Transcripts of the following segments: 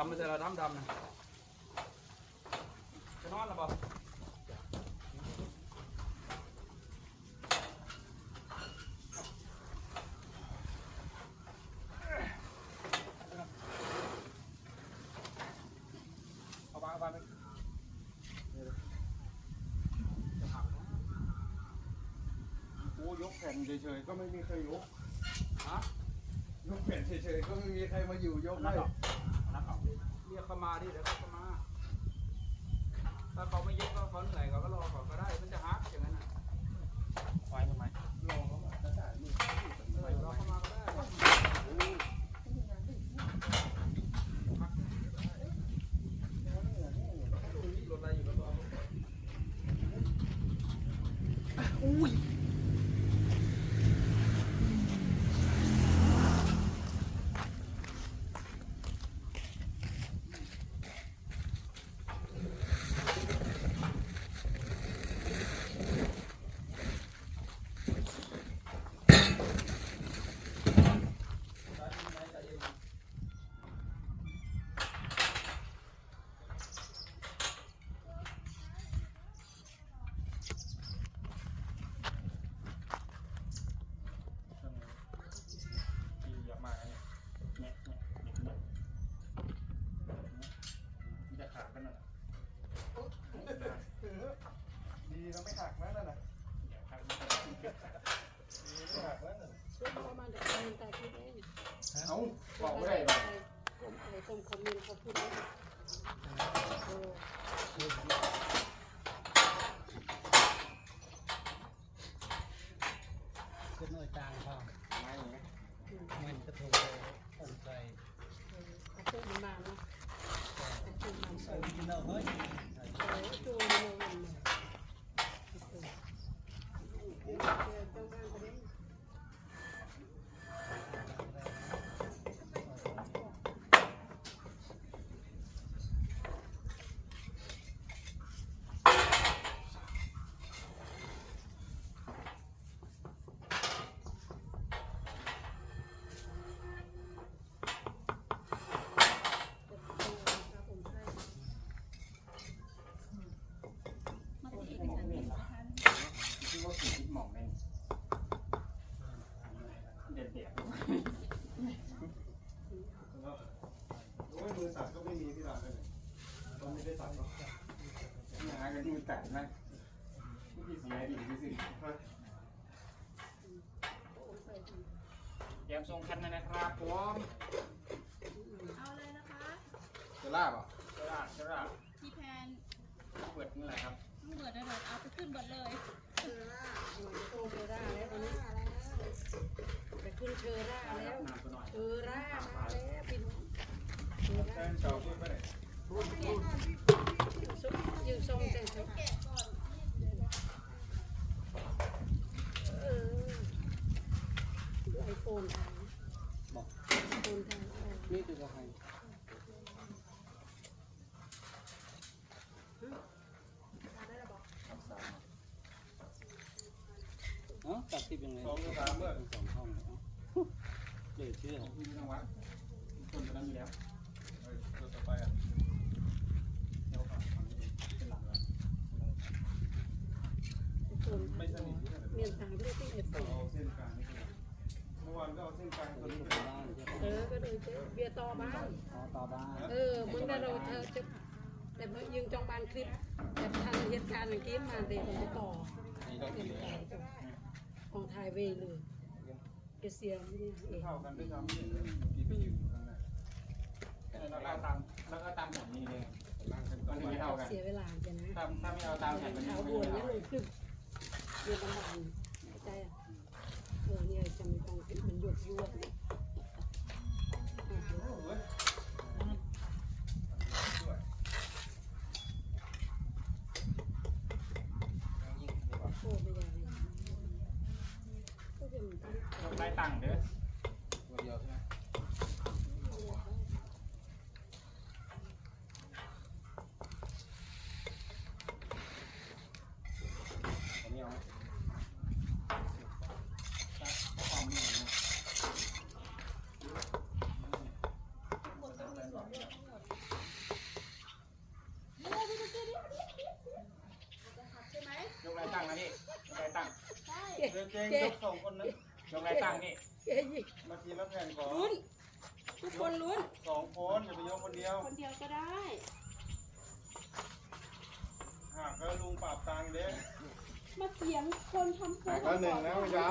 ดำม่ใช่เราดำดำนะจะนอนหรือเปล่าเอาบ้างเอาบ้างไปจะหักนะโอ้ยกแผ่นเฉยๆก็ไม่มีใครยกฮะยกแผ่นเฉยๆก็ไม่มีใครมาอยู่ยกนัให้กนัก เรียกเขามาดิเดี๋ยวเขามา ถ้าเขาไม่เยกก็เขาเหนื่อยเขาก็รอเขาก็ได้ มันจะฮักอย่างนั้นน่ะไว้ทำไม รอเขามาจะจ่ายมือ เออรอเขามาก็ได้ฮักรถอะไรอยู่ก็รอ ที่เยอะมากนะเนี่ยเนี่ยเนี่ยเนี่ยมันจะขาดกันหน่อย ดีนะไม่หักนะนั่นน่ะ อย่าขาด ดีไม่หักนะนั่น ช่วยประมาณ เอ้าบอกไม่ได้หรอกผมอะไรต้มคอมเมนต์เขาพูดได้เออ ขึ้นหน่อยจางพอ ไม่ไง มันกระทงคนใจ เขาพูดมันมาเนาะเขาพูดมัน ใส่กินเอาเฮ้ย เออจูนเลยมันเนี่ยเออเจอจ้างบ้านก็ได้ คิดว่าขี่ทิศหมองเลยเด็ดเด็ด โอ้ยมือตัดก็ไม่มีพี่หลานเลยก็ไม่ได้ตัดหรอกหากันที่มันแตกนะที่เสียดีที่สุดเตรียมส่งคันนะครับผมเอาเลยนะคะจะลาบอะเจ้าราชเจ้าราชพี่แพนเปิดเมื่อไหร่ครับต้องเบิดนะเบิดเอาไปขึ้นเบิดเลย โตเชอร่าแล้วตอนนี้ไปขึ้น เชอร่าแล้วเชอร่ามาแล้วพี่น้องเชอร่านเก่าพูดไปไหนซุปยืนทรงแต่ซุปเออไอโฟนทางบอกไอโฟนทางนี่คืออะไรเอ้าตัดติดยังไง สองหรือสามเมื่อ สองห้องเอ้าเหลือเชื่อ คุณทาง วัดคนจะนั้นอยู่แล้วเฮ้ยตัวต่อไปอะเดี๋ยวก่อนเป็นหลังเลยไม่สนิทที่ไหนเมียนทางด้วยที่อฟเอาเส้นกลางนี่คือเมื่อวานก็เอาเส้นกลางตัวนี่นี้คือไปบ้านเออก็เลยเจ๊เบียร์ต่อบ้านอ๋อต่อบ้านเออมึงได้เราเธอจะแต่เมื่อยิงจองบานคลิปแต่ทันเหตุการณ์เมื่อกี้มาเด็กผมจะต่อนี่ก็เป็นคือต่อของไทยเวย์เลย เอเชียนี่เองเท่ากันด้วยซ้ำเนี่ยกี่ไปอยู่ข้างในแล้วก็ตามแล้วก็ตามแผนนี้เลยล่างเส้นมัต่อนไปจะไม่เท่ากันเสียเวลาจ้ะนะถ้าถ้าไม่เอาตามแผนมันเท้าไม่บวนเท่านี่ลงคลิปเรียนลำบากเข้าใจอะเออเนี่ยจะมีกองคลิปมันหยดยั่วายตังค์เด้อตัวเดียวใช่ไหมอันกอาไรตังค์นะพี่ยกรตังค์เจ๊เจ๊ยกส่ง ตังค์นี่เจ๊ยิงมาทีละแผ่นก่อนลุ้น ทุกคนลุ้น สองคนอย่าไปยกคนเดียวคนเดียวก็ได้หากแล้วลุงปรับตังค์เด้มาเถียงคนทำโค้หากแล้วหนึ่งนะพี่เช้า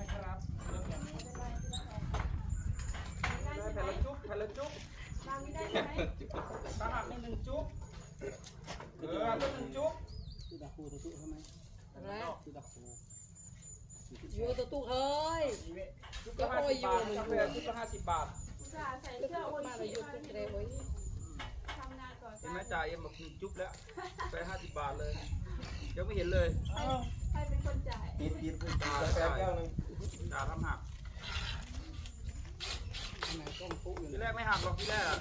นะครับได้แผ่นละจุ๊บแผ่นละจุ๊บวางนี้ได้ไหมตั้งหักนี่หนึ่งจุ๊บเออก็หนึ่งจุ๊บคือดักคูตัวตู้ทำไม อะไร คือดักคู อยู่ตัวตู้เฮ้ยจุ๊บละห้าสิบบาทกาแฟจุ๊บละห้าสิบบาทอุตส่าห์ใส่แล้วเสื้ก็ออโออกอิมาเราชิอยู่มาตัวเดียวเว้ยทำงานก่อนเห็นไหมจ่ายเอ็มบอกหนึ่งจุ๊บแล้วไปห้าสิบบาทเลยยังไม่เห็นเลยใครเป็นคนจ่ายติดติดติดจ่ากาแฟจ่ายแก้วหนึงจ่าทำหักทำไมต้องปุ๊อยู่ทีเลยแรกไม่หักหรอกทีแรกอะ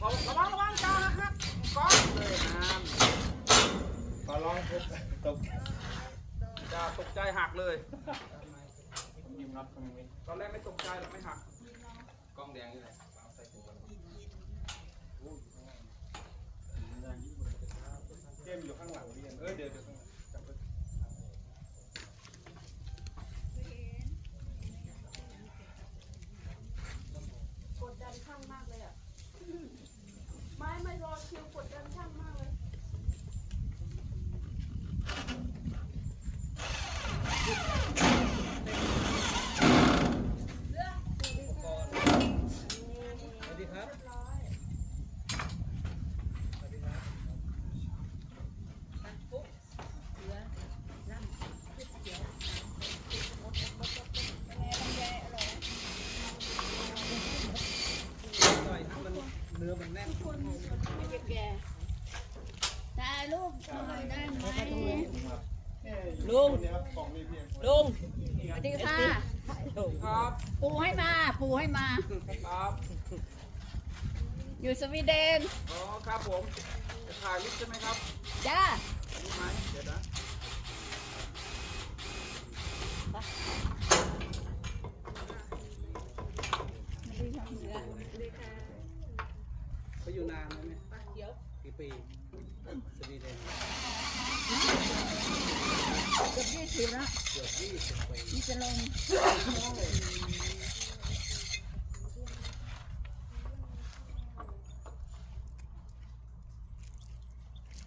บอกระวังระวังจ่านะครับก้อนเลยน้มาลองตกำ จ่าตกใจหักเลยผมยืมรับตรงนี้ตอนแรกไม่ตกใจหรอกไม่หัก กล้องแดงนี่แหละเอาใส่ถุงเกมอยู่ข้างหลังเรียน เอ้ยเดี๋ยวเดี๋ยวข้างหลังจับไว้ Yeah. ล่องมีเพียงคนลุงสวัสดีค่ะครับปูให้มา ปูให้มา ครับอยู่สวีเดน อ๋อครับผม จะถ่ายลิปใช่ไหมครับ จ้านี่ไหมเดี๋ยวนะเขาอยู่นานไหมเนี่ยกี่ปีสวีเดนเกือบยี่สิบแล้วนี่จะลง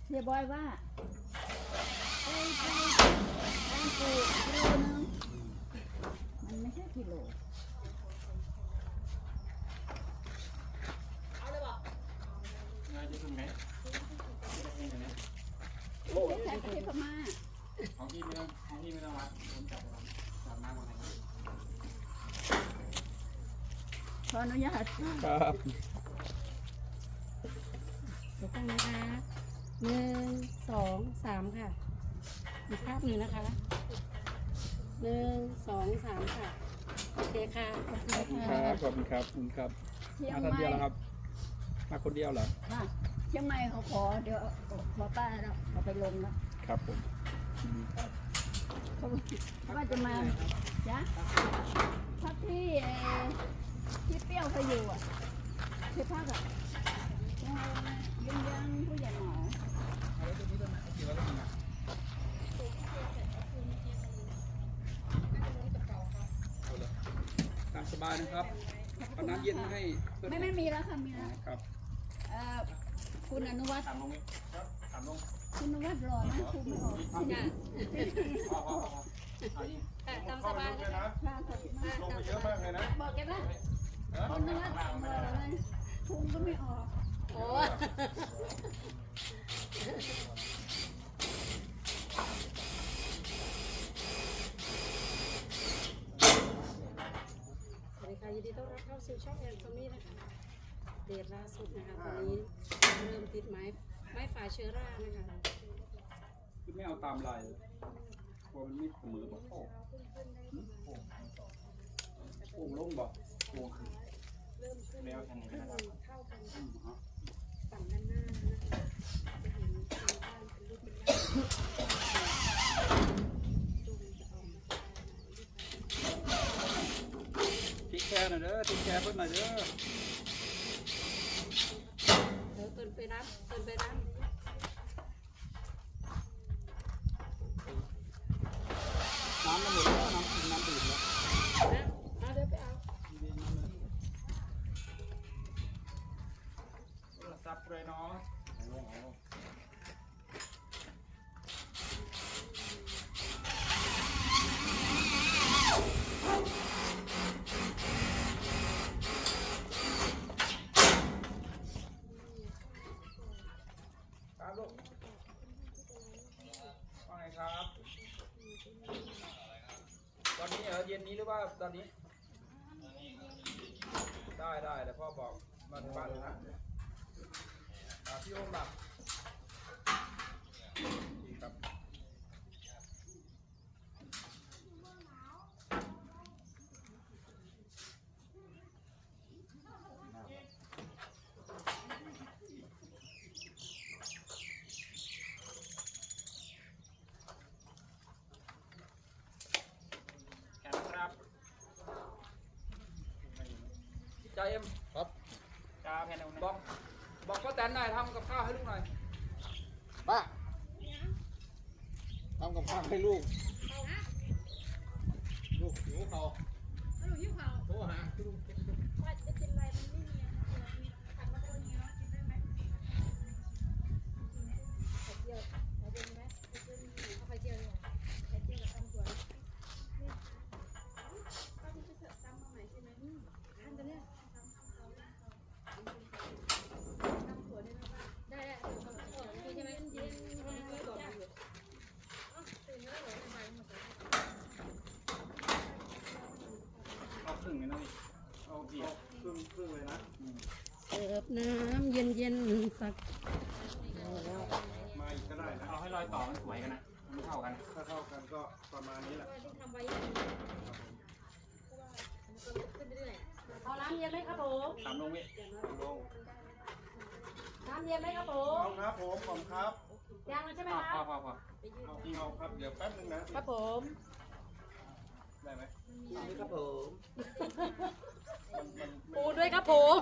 เฮียบอยว่าไปไปร้านปูกิโลนึงมันไม่ใช่กิโล งานจะถึงไหมจะถึงไหม โอ้ใช้ประเทศพม่า ของพี่ไม่ต้องของพี่ไม่ต้องวัดผมจับไปจับน้ำมาให้ ข ออนุญาตครับเดี๋ยวตั้งนะคะหนึ่งสองสามค่ะ อีกภาพหนึ่งนะคะหนึ่งสองสามค่ะ โอเคค่ะขอบคุณค่ะขอบคุณครับขอบคุณครับเชียงมาคนใหม่เดียวแล้วครับ มาคนเดียวเหรอค่ะเชียงใหม่เขาขอเดี๋ยวขอป้าแล้วเขาไปลงแล้วครับผมเขาเขาว่าจะมาจ้ะพักที่เอ่อ ที่เปรี้ยวเขาอยู่อะที่พักอะยังยังผู้ใหญ่หมอตามสบายนะครับเอาน้ำเย็นมาให้เพื่อนไม่ไม่มีแล้วค่ะมีแล้วครับเอ่อคุณอนุวัฒน์ตามลงนี่ครับตามลงคุณอนุวัฒน์รอนะคุณไม่ออกจ้ะพอพอพอเอาอีกค่ะตามสเข้าไปบายลึกนะเลยคะนะค่ะขอบคุณมากลงไปเยอะมากเลยนะบอกแกนะ คุณอนุวัฒน์รอเลยทุนก็ไม่ออกโอ้สวัสดีค่ะยินดีต้อนรับเข้าสู่ช่องแอนโทนี่นะคะเดทล่าสุดนะคะตอนนี้เริ่มติดไม้ไม้ฝาเชื้อรานะคะคือไม่เอาตามลายกลัวมันไม่เสมอบอกโอ้โอ้ลงบอก กลัวคืเริ่มขึ้นแล้วทานนะครับเท่ากันฝั่งด้านหน้านะคะจะเห็นทางบ้านเป็นรูปเป็นร่างติ๊กแค่น่อเด้อติ๊แค่เพิ่มมาเด้อเติดไปรับเปิดไปรับน้ำมันหมด ตอนนี้เหรอเย็นนี้หรือว่าตอนนี้ ได้ได้แต่พ่อบอกมาถึงบ้านแล้วนะอ่าพี่โอมหลับดีครับ ใจเอ็มครับจ้าแผ่นบอกบอกป้าแตนหน่อยทำกับข้าวให้ลูกหน่อยป้าทำกับข้าวให้ลูก ลูกหิวเขา หนูยิ้มเขา โทรหาลูก ว่าจะกินอะไรมันไม่มีอะผัดมะกรูนีเนาะกินได้ไหมไข่เจียวเอาเป็นไหมไข่เจียวมีเอาไข่เจียวดีกว่าไข่เจียวกับตำถั่วนี่ป้าคุณจะเสิร์ฟตำมาใหม่ใช่ไหมอืมทำตัวเนี้ยตำตำเขาตำถั่วได้ไหมป้าได้ได้เอาเอาเอาเอาใช่ไหมเย็นเย็นเย็นไม่บอกอยู่อ๋อตื่นแล้วเหรอไม่ไปหมดเลย เอาครึ่งเลยนะนี่เอาเบียร์ ครึ่งครึ่งเลยนะ เสิร์ฟน้ำเย็นเย็นๆสัก มาอีกก็ได้นะเอาให้รอยต่อมันสวยกันนะมันไม่เท่ากันถ้าเท่ากันก็ประมาณนี้แหละว่าที่ทำไว้อย่างนี้เพราะว่ามันก็ขึ้นเรื่อยพอน้ำเย็นไหมครับผมตามลงเว้ยลงน้ำเย็นไหมครับผเอามครับผมผมครับยังเลยใช่ไหมพอคพอรับพอพอเอาจริงเอาครับเดี๋ยวแป๊บนึงนะครับผมได้ไหมนี่ครับผมมันมันปูด้วยครับผม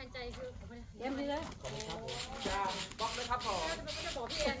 ทันใจคือผมไม่ไดีเลยขอบคุณครับจ้าบล็อกเลยครับผมจะบอกพี่แอน